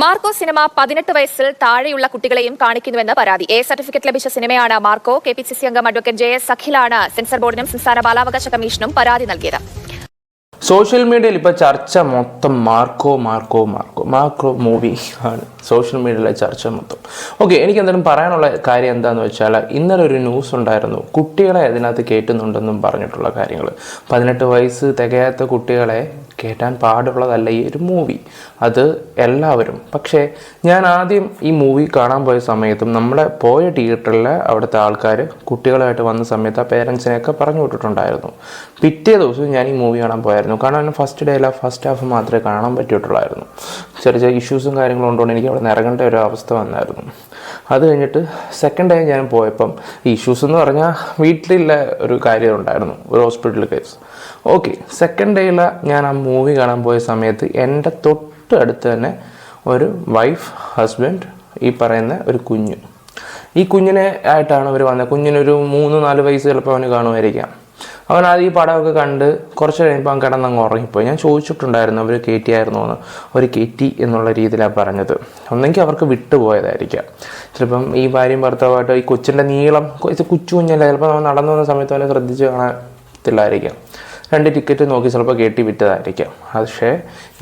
Marco cinema പതിനെട്ട് വയസ്സിൽ താഴെയുള്ള കുട്ടികളെയും കാണിക്കുന്നുവെന്ന് പരാതി. എ സർട്ടിഫിക്കറ്റ് ലഭിച്ച സിനിമയാണ് Marco. K P C C അംഗം അഡ്വക്കേറ്റ് ജെ എസ് അഖിലാണ് സെൻസർ ബോർഡിനും സംസ്ഥാന ബാലാവകാശ കമ്മീഷനും പരാതി നൽകിയത്. സോഷ്യൽ മീഡിയയിൽ ഇപ്പോൾ ചർച്ച മൊത്തം Marco Marco Marco Marco movie ആണ്. സോഷ്യൽ മീഡിയയിലെ ചർച്ച മൊത്തം. ഓക്കെ എനിക്ക് എന്തായാലും പറയാനുള്ള കാര്യം എന്താണെന്ന് വെച്ചാൽ ഇന്നലെ ഒരു ന്യൂസ് ഉണ്ടായിരുന്നു. കുട്ടികളെ അതിനകത്ത് കേട്ടുന്നുണ്ടെന്നും പറഞ്ഞിട്ടുള്ള കാര്യങ്ങൾ പതിനെട്ട് വയസ്സ് തികയാത്ത കുട്ടികളെ കയറ്റാൻ പാടുള്ളതല്ല ഈ ഒരു മൂവി അത് എല്ലാവരും. പക്ഷേ ഞാൻ ആദ്യം ഈ മൂവി കാണാൻ പോയ സമയത്തും നമ്മളെ പോയ തിയേറ്ററിൽ അവിടുത്തെ ആൾക്കാർ കുട്ടികളായിട്ട് വന്ന സമയത്ത് ആ പേരൻസിനെയൊക്കെ പറഞ്ഞു വിട്ടിട്ടുണ്ടായിരുന്നു. പിറ്റേ ദിവസം ഞാൻ ഈ മൂവി കാണാൻ പോയായിരുന്നു. കാരണം ഫസ്റ്റ് ഡേയില ഫസ്റ്റ് ഹാഫ് മാത്രമേ കാണാൻ പറ്റിയിട്ടുള്ളായിരുന്നു. ചെറിയ ചെറിയ ഇഷ്യൂസും കാര്യങ്ങളും ഉണ്ടോണ്ട് എനിക്ക് അവിടെ നിന്ന് ഇറങ്ങേണ്ട ഒരു അവസ്ഥ വന്നായിരുന്നു. അത് കഴിഞ്ഞിട്ട് സെക്കൻഡ് ഡേ ഞാൻ പോയപ്പം ഇഷ്യൂസ് എന്ന് പറഞ്ഞാൽ വീട്ടിലുള്ള ഒരു കാര്യം ഉണ്ടായിരുന്നു ഒരു ഹോസ്പിറ്റൽ കേസ് ഓക്കെ സെക്കൻഡ് ഡേയിൽ ഞാൻ ആ മൂവി കാണാൻ പോയ സമയത്ത് എന്റെ തൊട്ട് അടുത്ത് തന്നെ ഒരു വൈഫ് ഹസ്ബൻഡ് ഈ പറയുന്ന ഒരു കുഞ്ഞു. ഈ കുഞ്ഞിനെ ആയിട്ടാണ് അവർ വന്നത് കുഞ്ഞിനൊരു മൂന്ന് നാല് വയസ്സ് ചിലപ്പോൾ അവന് കാണുമായിരിക്കാം. അവൻ ആദ്യം ഈ പടമൊക്കെ കണ്ട് കുറച്ച് കഴിയുമ്പോൾ അവൻ കിടന്നങ്ങ് ഉറങ്ങിപ്പോയി. ഞാൻ ചോദിച്ചിട്ടുണ്ടായിരുന്നു അവർ കയറ്റിയായിരുന്നോ എന്ന്? ഒരു കയറ്റി എന്നുള്ള രീതിയിലാണ് പറഞ്ഞത്. ഒന്നെങ്കിൽ അവർക്ക് വിട്ടുപോയതായിരിക്കാം. ചിലപ്പം ഈ ഭാര്യയും ഭർത്താവായിട്ട് ഈ കൊച്ചിന്റെ നീളം കൊച്ചു കുഞ്ഞല്ല? ചിലപ്പോൾ അവൻ നടന്നു വന്ന സമയത്ത് അവനെ ശ്രദ്ധിച്ച് കാണത്തില്ലായിരിക്കാം രണ്ട് ടിക്കറ്റ് നോക്കി ചിലപ്പോൾ കയറ്റി വിറ്റതായിരിക്കാം. പക്ഷേ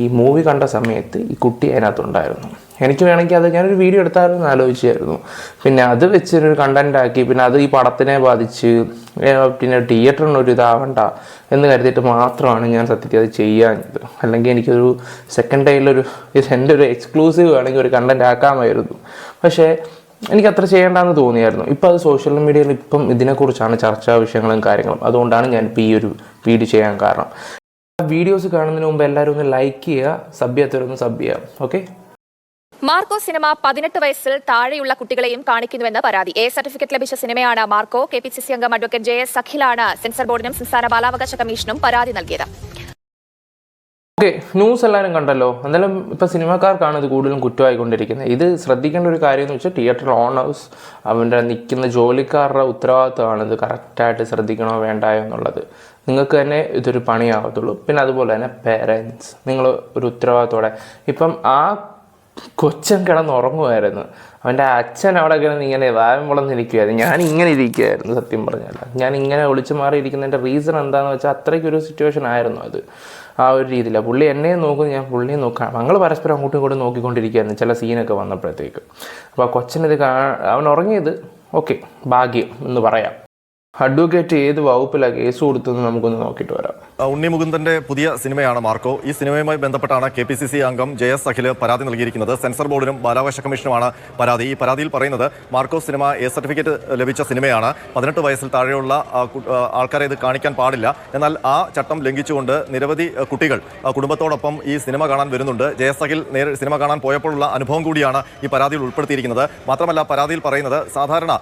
ഈ മൂവി കണ്ട സമയത്ത് ഈ കുട്ടി അതിനകത്തുണ്ടായിരുന്നു. എനിക്ക് വേണമെങ്കിൽ അത് ഞാനൊരു വീഡിയോ എടുത്തായിരുന്നു ആലോചിച്ചായിരുന്നു. പിന്നെ അത് വെച്ചൊരു കണ്ടന്റ് ആക്കി പിന്നെ അത് ഈ പടത്തിനെ ബാധിച്ച് പിന്നെ തിയേറ്ററിനൊരു ഇതാവണ്ട എന്ന് കരുതിയിട്ട് മാത്രമാണ് ഞാൻ സത്യത്തിൽ അത് ചെയ്യാഞ്ഞത്. അല്ലെങ്കിൽ എനിക്കൊരു സെക്കൻഡ് ഡേയിലൊരു എന്റെ ഒരു എക്സ്ക്ലൂസീവ് വേണമെങ്കിൽ ഒരു കണ്ടന്റ് ആക്കാമായിരുന്നു. പക്ഷേ എനിക്ക് അത്ര ചെയ്യേണ്ടെന്ന് തോന്നിയായിരുന്നു. ഇപ്പം അത് സോഷ്യൽ മീഡിയയിൽ ഇപ്പം ഇതിനെക്കുറിച്ചാണ് ചർച്ചാ വിഷയങ്ങളും കാര്യങ്ങളും. അതുകൊണ്ടാണ് ഞാനിപ്പോൾ ഈ ഒരു വീഡിയോ ചെയ്യാൻ കാരണം. വീഡിയോസ് കാണുന്നതിന് മുമ്പ് എല്ലാവരും ഒന്ന് ലൈക്ക് ചെയ്യുക സബ് ചെയ്യാത്തവരൊന്ന് സബ് ചെയ്യുക ഓക്കെ മാർക്കോ സിനിമ പതിനെട്ട് വയസ്സിൽ താഴെയുള്ള കുട്ടികളെയും കാണിക്കുന്നുവെന്ന് പരാതി. എ സർട്ടിഫിക്കറ്റ് ലഭിച്ച സിനിമയാണ് Marco. K P C C അംഗം അഡ്വക്കേറ്റ് ജെ എസ് അഖിലാണ് സെൻസർ ബോർഡിനും സംസ്ഥാന ബാലാവകാശ കമ്മീഷനും പരാതി നൽകിയത്. ഓക്കെ ന്യൂസ് എല്ലാവരും കണ്ടല്ലോ. എന്തായാലും ഇപ്പം സിനിമാക്കാർക്കാണ് ഇത് കൂടുതലും കുറ്റമായിക്കൊണ്ടിരിക്കുന്നത്. ഇത് ശ്രദ്ധിക്കേണ്ട ഒരു കാര്യം എന്ന് വെച്ചാൽ തിയേറ്റർ ഓണേഴ്സ് അവന്റെ നിൽക്കുന്ന ജോലിക്കാരുടെ ഉത്തരവാദിത്തമാണ് ഇത് കറക്റ്റായിട്ട് ശ്രദ്ധിക്കണോ വേണ്ടായോ എന്നുള്ളത്. നിങ്ങൾക്ക് തന്നെ ഇതൊരു പണിയാവത്തുള്ളൂ. പിന്നെ അതുപോലെ തന്നെ പേരൻസ് നിങ്ങൾ ഒരു ഉത്തരവാദിത്തോടെ ഇപ്പം ആ കൊച്ചൻ കിടന്ന് ഉറങ്ങുമായിരുന്നു അവന്റെ അച്ഛൻ അവിടെ കിടന്ന് ഇങ്ങനെ വായം വളർന്നിരിക്കുമായിരുന്നു ഞാൻ ഇങ്ങനെ ഇരിക്കുകയായിരുന്നു സത്യം പറഞ്ഞാൽ. ഞാൻ ഇങ്ങനെ ഒളിച്ചു മാറിയിരിക്കുന്നതിന്റെ റീസൺ എന്താണെന്ന് വെച്ചാൽ അത്രയ്ക്കൊരു സിറ്റുവേഷൻ ആയിരുന്നു അത്. ആ ഒരു രീതിയിലാണ്. പുള്ളി എന്നെ നോക്കും ഞാൻ പുള്ളിയെ നോക്കാം. ഞങ്ങൾ പരസ്പരം അങ്ങോട്ടും ഇങ്ങോട്ടും നോക്കിക്കൊണ്ടിരിക്കുകയായിരുന്നു ചില സീനൊക്കെ വന്നപ്പോഴത്തേക്ക്. അപ്പോൾ ആ കൊച്ചനിത് കാ അവൻ ഉറങ്ങിയത് ഓക്കെ ഭാഗ്യം എന്ന് പറയാം. അഡ്വക്കേറ്റ് ഏത് വകുപ്പിലാണ് കേസ് കൊടുത്തതെന്ന് നമുക്കൊന്ന് നോക്കിയിട്ട് വരാം. ഉണ്ണി മുകുന്ദന്റെ പുതിയ സിനിമയാണ് മാർക്കോ. ഈ സിനിമയുമായി ബന്ധപ്പെട്ടാണ് കെ പി സി സി അംഗം ജെ എസ് അഖിൽ പരാതി നൽകിയിരിക്കുന്നത്. സെൻസർ ബോർഡിനും ബാലാവകാശ കമ്മീഷനുമാണ് പരാതി. ഈ പരാതിയിൽ പറയുന്നത് മാർക്കോ സിനിമ എ സർട്ടിഫിക്കറ്റ് ലഭിച്ച സിനിമയാണ്. പതിനെട്ട് വയസ്സിൽ താഴെയുള്ള ആൾക്കാരെ ഇത് കാണിക്കാൻ പാടില്ല. എന്നാൽ ആ ചട്ടം ലംഘിച്ചുകൊണ്ട് നിരവധി കുട്ടികൾ കുടുംബത്തോടൊപ്പം ഈ സിനിമ കാണാൻ വരുന്നുണ്ട്. ജെ എസ് അഖിൽ നേരെ സിനിമ കാണാൻ പോയപ്പോഴുള്ള അനുഭവം കൂടിയാണ് ഈ പരാതിയിൽ ഉൾപ്പെടുത്തിയിരിക്കുന്നത്. മാത്രമല്ല പരാതിയിൽ പറയുന്നത് സാധാരണ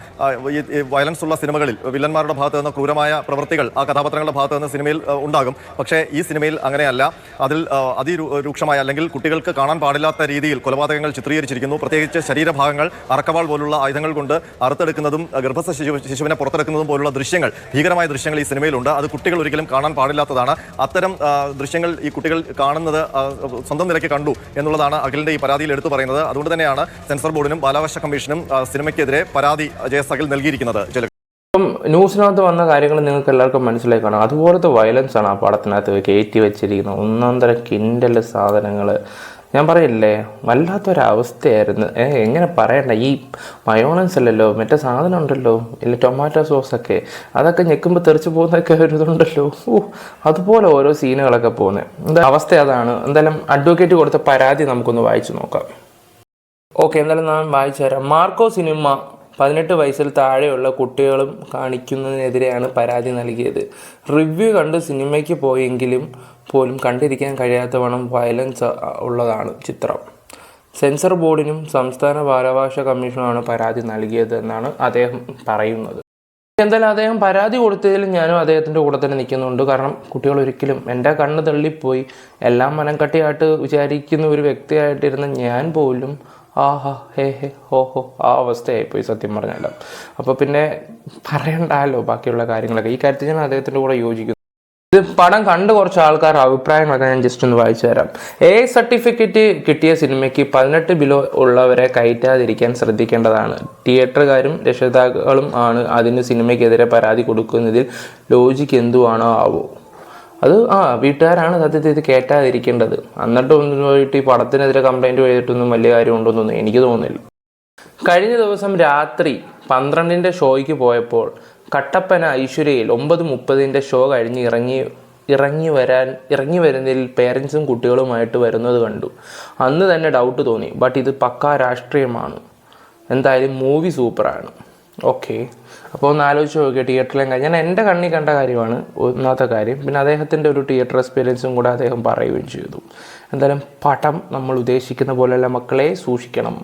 വയലൻസ് ഉള്ള സിനിമകളിൽ വില്ലന്മാരുടെ ഭാഗത്ത് നിന്ന് ക്രൂരമായ പ്രവൃത്തികൾ ആ കഥാപാത്രങ്ങളുടെ ഭാഗത്ത് നിന്ന് സിനിമയിൽ ആ, ഉണ്ടാകും. പക്ഷേ ഈ സിനിമയിൽ അങ്ങനെയല്ല. അതിൽ അതി അതിരൂക്ഷമായ അല്ലെങ്കിൽ കുട്ടികൾക്ക് കാണാൻ പാടില്ലാത്ത രീതിയിൽ കൊലപാതകങ്ങൾ ചിത്രീകരിച്ചിരിക്കുന്നു. പ്രത്യേകിച്ച് ശരീരഭാഗങ്ങൾ അറക്കവാൾ പോലുള്ള ആയുധങ്ങൾ കൊണ്ട് അറുത്തെടുക്കുന്നതും ഗർഭസ്ഥ ശിശു ശിശുവിനെ പുറത്തെടുക്കുന്നതും പോലുള്ള ദൃശ്യങ്ങൾ ഭീകരമായ ദൃശ്യങ്ങൾ ഈ സിനിമയിലുണ്ട് അത് കുട്ടികൾ ഒരിക്കലും കാണാൻ പാടില്ലാത്തതാണ്. അത്തരം ദൃശ്യങ്ങൾ ഈ കുട്ടികൾ കാണുന്നത് സ്വന്തം നിലയ്ക്ക് കണ്ടു എന്നുള്ളതാണ് അഖിലിന്റെ ഈ പരാതിയിൽ എടുത്തു പറയുന്നത്. അതുകൊണ്ട് തന്നെയാണ് സെൻസർ ബോർഡിനും ബാലാവകാശ കമ്മീഷനും സിനിമയ്ക്കെതിരെ പരാതി ജയസ് എസ് അഖിൽ നൽകിയിരിക്കുന്നത്. ജല ഇപ്പം ന്യൂസിനകത്ത് വന്ന കാര്യങ്ങൾ നിങ്ങൾക്ക് എല്ലാവർക്കും മനസ്സിലായി കാണാം. അതുപോലത്തെ വയലൻസ് ആണ് ആ പടത്തിനകത്ത് കയറ്റി വെച്ചിരിക്കുന്നത്. ഒന്നാന്തര കിൻഡൽ സാധനങ്ങൾ ഞാൻ പറയില്ലേ? വല്ലാത്തൊരവസ്ഥയായിരുന്നു. എങ്ങനെ പറയണ്ട? ഈ മയോണൻസ് അല്ലല്ലോ. മറ്റേ സാധനം ഉണ്ടല്ലോ. ഇല്ല ടൊമാറ്റോ സോസൊക്കെ അതൊക്കെ ഞെക്കുമ്പോൾ തെറിച്ച് പോകുന്നതൊക്കെ ഒരു ഇതുണ്ടല്ലോ ഓ അതുപോലെ ഓരോ സീനുകളൊക്കെ പോകുന്നത് എന്താ അവസ്ഥ അതാണ്. എന്തായാലും അഡ്വക്കേറ്റ് കൊടുത്ത പരാതി നമുക്കൊന്ന് വായിച്ചു നോക്കാം. ഓക്കെ എന്തായാലും ഞാൻ വായിച്ചു തരാം. മാർക്കോ സിനിമ പതിനെട്ട് വയസ്സിൽ താഴെയുള്ള കുട്ടികളും കാണിക്കുന്നതിനെതിരെയാണ് പരാതി നൽകിയത്. റിവ്യൂ കണ്ട് സിനിമയ്ക്ക് പോയെങ്കിലും പോലും കണ്ടിരിക്കാൻ കഴിയാത്തവണ്ണം വയലൻസ് ഉള്ളതാണ് ചിത്രം. സെൻസർ ബോർഡിനും സംസ്ഥാന ബാലഭാഷ കമ്മീഷനുമാണ് പരാതി നൽകിയത് എന്നാണ് അദ്ദേഹം പറയുന്നത്. എന്തായാലും അദ്ദേഹം പരാതി കൊടുത്തതിൽ ഞാനും അദ്ദേഹത്തിന്റെ കൂടെ തന്നെ നിൽക്കുന്നുണ്ട്. കാരണം കുട്ടികൾ ഒരിക്കലും എന്റെ കണ്ണ് തള്ളിപ്പോയി. എല്ലാം മനം കട്ടിയായിട്ട് വിചാരിക്കുന്ന ഒരു വ്യക്തിയായിട്ടിരുന്ന ഞാൻ പോലും ആഹാ ഹേ ഹേ ഹോ ഹോ ആ അവസ്ഥയായിപ്പോയി സത്യം പറഞ്ഞാൽ അപ്പോൾ പിന്നെ പറയണ്ടല്ലോ ബാക്കിയുള്ള കാര്യങ്ങളൊക്കെ? ഈ കാര്യത്തിൽ ഞാൻ അദ്ദേഹത്തിന്റെ കൂടെ യോജിക്കുന്നു. ഇത് പടം കണ്ട് കുറച്ച് ആൾക്കാർ അഭിപ്രായങ്ങളൊക്കെ ഞാൻ ജസ്റ്റ് ഒന്ന് വായിച്ചു തരാം. എ സർട്ടിഫിക്കറ്റ് കിട്ടിയ സിനിമയ്ക്ക് പതിനെട്ട് ബിലോ ഉള്ളവരെ കയറ്റാതിരിക്കാൻ ശ്രദ്ധിക്കേണ്ടതാണ്. തിയേറ്ററുകാരും രക്ഷിതാക്കളും ആണ് അതിന് സിനിമയ്ക്കെതിരെ പരാതി കൊടുക്കുന്നതിൽ ലോജിക്ക് എന്തുവാണോ ആവോ? അത് ആ വീട്ടുകാരാണ് സത്യത്തിൽ ഇത് കേട്ടാതിരിക്കേണ്ടത് എന്നിട്ട് ഒന്നും പോയിട്ട് ഈ പടത്തിനെതിരെ കംപ്ലൈന്റ് ചെയ്തിട്ടൊന്നും വലിയ കാര്യം ഉണ്ടെന്നൊന്നും എനിക്ക് തോന്നുന്നില്ല. കഴിഞ്ഞ ദിവസം രാത്രി പന്ത്രണ്ടിന്റെ ഷോയ്ക്ക് പോയപ്പോൾ കട്ടപ്പന ഐശ്വര്യയിൽ ഒമ്പത് മുപ്പതിന്റെ ഷോ കഴിഞ്ഞ് ഇറങ്ങി ഇറങ്ങി വരാൻ ഇറങ്ങി വരുന്നതിൽ പേരൻസും കുട്ടികളുമായിട്ട് വരുന്നത് കണ്ടു. അന്ന് തന്നെ ഡൗട്ട് തോന്നി. ബട്ട് ഇത് പക്കാ രാഷ്ട്രീയമാണ്. എന്തായാലും മൂവി സൂപ്പറാണ് ഓക്കെ അപ്പോൾ ഒന്ന് ആലോചിച്ച് നോക്കിയ തിയേറ്ററിലും കാര്യം. ഞാൻ എന്റെ കണ്ണി കണ്ട കാര്യമാണ് ഒന്നാമത്തെ കാര്യം. പിന്നെ അദ്ദേഹത്തിന്റെ ഒരു തിയേറ്റർ എക്സ്പീരിയൻസും കൂടെ അദ്ദേഹം പറയുകയും ചെയ്തു. എന്തായാലും പടം നമ്മൾ ഉദ്ദേശിക്കുന്ന പോലെയുള്ള മക്കളെ സൂക്ഷിക്കണം.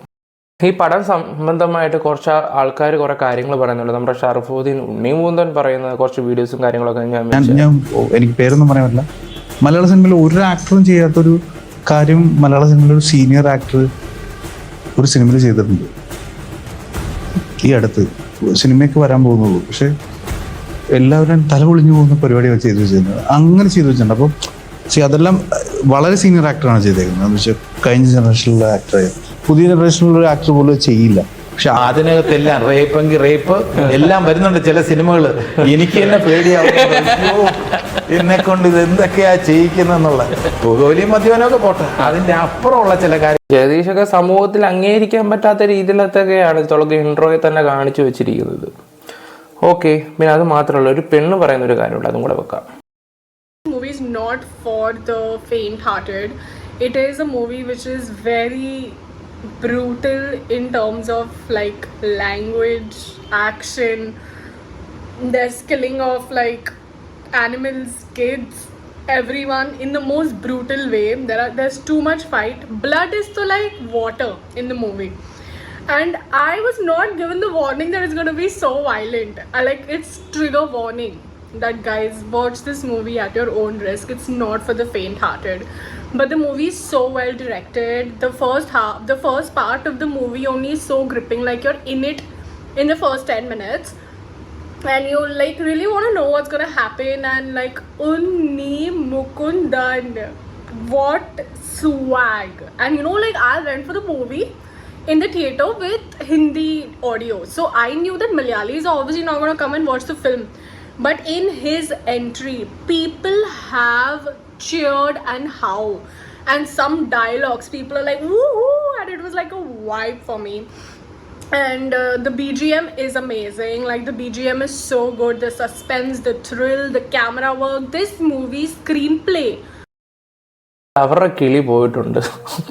ഈ പടം സംബന്ധമായിട്ട് കുറച്ച് ആൾക്കാർ കുറെ കാര്യങ്ങൾ പറയുന്നുണ്ട്. നമ്മുടെ ഷറഫുദ്ദീൻ ഉണ്ണിമൂന്തൻ പറയുന്ന കുറച്ച് വീഡിയോസും കാര്യങ്ങളൊക്കെ ഞാൻ ഞാൻ ഞാൻ എനിക്ക് പേരൊന്നും പറയാൻ പറ്റില്ല. മലയാള സിനിമയിൽ ഒരു ആക്ടറും ചെയ്യാത്തൊരു കാര്യം മലയാള സിനിമയിൽ ഒരു സീനിയർ ആക്ടർ ഒരു സിനിമയിൽ ചെയ്തിട്ടുണ്ട്. ഈ അടുത്ത്. സിനിമയ്ക്ക് വരാൻ പോകുന്നുള്ളൂ. പക്ഷെ എല്ലാവരും തല പോകുന്ന പരിപാടികൾ ചെയ്തു വെച്ചിരുന്നത്. അങ്ങനെ ചെയ്തു വെച്ചിട്ടുണ്ട്. അപ്പം അതെല്ലാം വളരെ സീനിയർ ആക്ടറാണ് ചെയ്തേക്കുന്നത്. എന്ന് വെച്ചാൽ കഴിഞ്ഞ ജനറേഷനിലുള്ള ആക്ടർ പുതിയ ജനറേഷനിലുള്ള ആക്ടർ പോലും ചെയ്യില്ല. പക്ഷെ അതിനകത്തെല്ലാം റേപ്പെങ്കിൽ റേപ്പ് എല്ലാം വരുന്നുണ്ട് ചില സിനിമകൾ. എനിക്ക് തന്നെ പേടിയാവും എന്നെ കൊണ്ട് ഇത് എന്തൊക്കെയാ ചെയ്യിക്കുന്നെന്നുള്ള പുകവലിയും മദ്യപാനമൊക്കെ പോട്ടെ. അതിന്റെ അപ്പുറമുള്ള ചില കാര്യം. ജഗദീഷൊക്കെ സമൂഹത്തിൽ അംഗീകരിക്കാൻ പറ്റാത്ത രീതിയിലത്തൊക്കെയാണ് തുടക്കം ഇൻട്രോയിൽ തന്നെ കാണിച്ചു വെച്ചിരിക്കുന്നത്. ഓക്കെ പിന്നെ അത് മാത്രമല്ല ഒരു പെണ്ണ് പറയുന്ന ഒരു കാര്യമുണ്ട് അതും കൂടെ വെക്കാം. Not for the faint hearted it is a movie which is very brutal in terms of like language action. There's killing of like animals kids everyone in the most brutal way. There are there's too much fight. Blood is to like water in the movie. And i was not given the warning that it's to be so violent. I like it's trigger warning that guys watch this movie at your own risk. It's not for the faint hearted but the movie is so well directed. The first half the first part of the movie only is so gripping like you're in it in the first 10 minutes. And you like really want to know what's gonna happen and like unni mukundan what swag. And you know like i went for the movie in the theater with hindi audio. So i knew that malayalis are obviously not gonna come and watch the film. But in his entry people have cheered and how and some dialogues people are like woohoo and it was like a vibe for me and uh, the BGM is amazing. Like the BGM is so good. The suspense, the thrill, the camera work. This movie screenplay അവരുടെ കിളി പോയിട്ടുണ്ട്.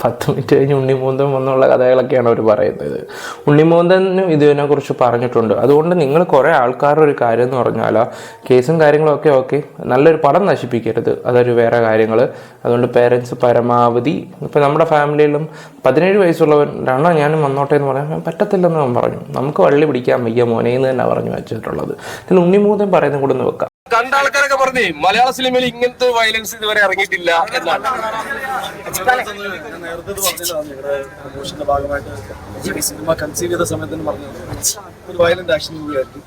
പത്ത് minute കഴിഞ്ഞ് ഉണ്ണിമൂന്തൻ വന്നുള്ള കഥകളൊക്കെയാണ് അവർ പറയുന്നത്. ഉണ്ണിമൂന്തനും ഇതിനെക്കുറിച്ച് പറഞ്ഞിട്ടുണ്ട്. അതുകൊണ്ട് നിങ്ങൾ കുറേ ആൾക്കാരുടെ ഒരു കാര്യം എന്ന് പറഞ്ഞാൽ കേസും കാര്യങ്ങളൊക്കെ ഓക്കെ. നല്ലൊരു പടം നശിപ്പിക്കരുത്. അതൊരു വേറെ കാര്യങ്ങൾ അതുകൊണ്ട് പേരൻസ് പരമാവധി. ഇപ്പം നമ്മുടെ ഫാമിലിയിലും പതിനേഴ് വയസ്സുള്ളവൻ രണ്ടോ ഞാനും വന്നോട്ടെ എന്ന് പറയാൻ പറ്റത്തില്ലെന്ന് ഞാൻ പറഞ്ഞു. നമുക്ക് വള്ളി പിടിക്കാൻ വയ്യ മോനെ എന്ന് തന്നെ പറഞ്ഞു വെച്ചിട്ടുള്ളത്. ഇതിൽ ഉണ്ണിമൂന്തൻ പറയുന്നത് കൂടെ ഒന്ന് വെക്കാം. കണ്ട ആൾക്കാരൊക്കെ പറഞ്ഞേ മലയാള സിനിമയിൽ ഇങ്ങനത്തെ വയലൻസ് ഇതുവരെ ഇറങ്ങിയിട്ടില്ല എന്നാണ്. പ്രൊമോഷന്റെ ഭാഗമായിട്ട് ഈ സിനിമ കൺസീവ് ചെയ്ത സമയത്ത് പറഞ്ഞത് ഒരു വയലന്റ് ആക്ഷൻ മൂവിയായിരുന്നു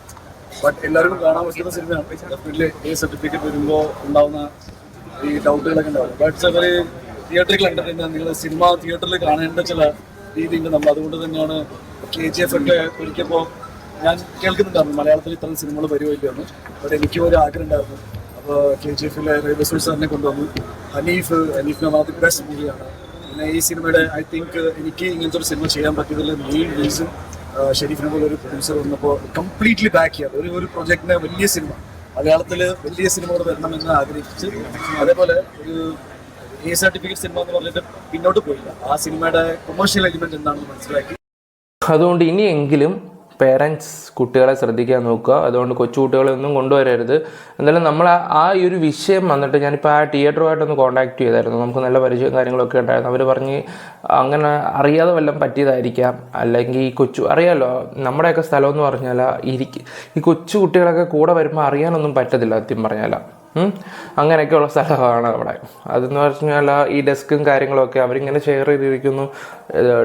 ബട്ട് എല്ലാവർക്കും കാണാൻ പറ്റുന്ന സിനിമയാണ് ഡെഫിനറ്റ്ലി എ സർട്ടിഫിക്കറ്റ് വരുമ്പോൾ ഉണ്ടാവുന്ന ഈ ഡൗട്ടുകളൊക്കെ ഉണ്ടാവും ബട്ട് അവർ തിയേറ്ററിൽ കണ്ടിട്ടുണ്ട് നിങ്ങൾ സിനിമ തിയേറ്ററിൽ കാണേണ്ട ചില രീതിയുണ്ട് നമ്മൾ അതുകൊണ്ട് തന്നെയാണ് കെ ജി എഫ് ഒക്കെ ഒരിക്കപ്പോൾ ഞാൻ കേൾക്കുന്നുണ്ടായിരുന്നു മലയാളത്തിൽ ഇത്തരം സിനിമകൾ വരുമല്ലോ എന്ന്. ബട്ട് എനിക്കും ഒരു ആഗ്രഹം ഉണ്ടായിരുന്നു കെ ജി എഫിലെ റേവസൂർ സാറിനെ കൊണ്ടുവന്നു. ഹനീഫ് ഹനീഫ് നവാദ് ബെസ്റ്റ് മൂവിയാണ് പിന്നെ ഈ സിനിമയുടെ ഐ തിങ്ക് എനിക്ക് ഇങ്ങനത്തെ ഒരു സിനിമ ചെയ്യാൻ പറ്റിയതിൽ മെയിൻ റീസൺ ഷെരീഫിനെ പോലെ ഒരു പ്രൊഡ്യൂസർ വന്നപ്പോൾ കംപ്ലീറ്റ്ലി ബാക്ക് ചെയ്യാം ഒരു ഒരു പ്രൊജക്ടിനെ വലിയ സിനിമ മലയാളത്തിൽ വലിയ സിനിമകൾ വരണമെന്ന് ആഗ്രഹിച്ച് അതേപോലെ ഒരു എ സർട്ടിഫിക്കറ്റ് സിനിമ എന്ന് പറഞ്ഞിട്ട് പിന്നോട്ട് പോയില്ല. ആ സിനിമയുടെ കൊമേഴ്ഷ്യൽ എലിമെന്റ് എന്താണെന്ന് മനസ്സിലാക്കി. അതുകൊണ്ട് ഇനിയെങ്കിലും പേരൻസ് കുട്ടികളെ ശ്രദ്ധിക്കാൻ നോക്കുക. അതുകൊണ്ട് കൊച്ചു കുട്ടികളെ ഒന്നും കൊണ്ടുവരരുത്. എന്തായാലും നമ്മൾ ആ- ഈ ഒരു വിഷയം വന്നിട്ട് ഞാനിപ്പോൾ ആ തിയേറ്ററുമായിട്ടൊന്ന് കോൺടാക്ട് ചെയ്തായിരുന്നു. നമുക്ക് നല്ല പരിചയം കാര്യങ്ങളൊക്കെ ഉണ്ടായിരുന്നു. അവർ പറഞ്ഞ് അങ്ങനെ അറിയാതെ വല്ലതും പറ്റിയതായിരിക്കാം. അല്ലെങ്കിൽ ഈ കൊച്ചു അറിയാമല്ലോ നമ്മുടെയൊക്കെ സ്ഥലം എന്ന് പറഞ്ഞാൽ ഇരിക്കും ഈ കൊച്ചു കുട്ടികളൊക്കെ കൂടെ വരുമ്പോൾ അറിയാനൊന്നും പറ്റത്തില്ല സത്യം പറഞ്ഞാൽ. അങ്ങനെയൊക്കെയുള്ള സ്ഥലമാണ് അവിടെ. അതെന്ന് പറഞ്ഞാൽ ഈ ഡെസ്കും കാര്യങ്ങളൊക്കെ അവരിങ്ങനെ ഷെയർ ചെയ്തിരിക്കുന്നു.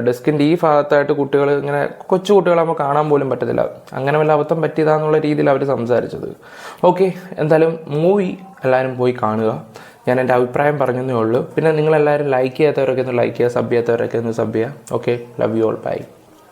ഡെസ്കിന്റെ ഈ ഭാഗത്തായിട്ട് കുട്ടികൾ ഇങ്ങനെ കൊച്ചു കുട്ടികളെ നമുക്ക് കാണാൻ പോലും പറ്റത്തില്ല. അങ്ങനെ വല്ല അബദ്ധം പറ്റിയതാന്നുള്ള രീതിയിൽ അവർ സംസാരിച്ചത്. ഓക്കെ എന്തായാലും മൂവി എല്ലാവരും പോയി കാണുക. ഞാൻ എന്റെ അഭിപ്രായം പറഞ്ഞതേ ഉള്ളൂ. പിന്നെ നിങ്ങളെല്ലാവരും ലൈക്ക് ചെയ്യാത്തവരൊക്കെ ഒന്ന് ലൈക്ക് ചെയ്യുക സബ് ചെയ്യാത്തവരൊക്കെ ഒന്ന് സബ് ചെയ്യുക okay love you all bye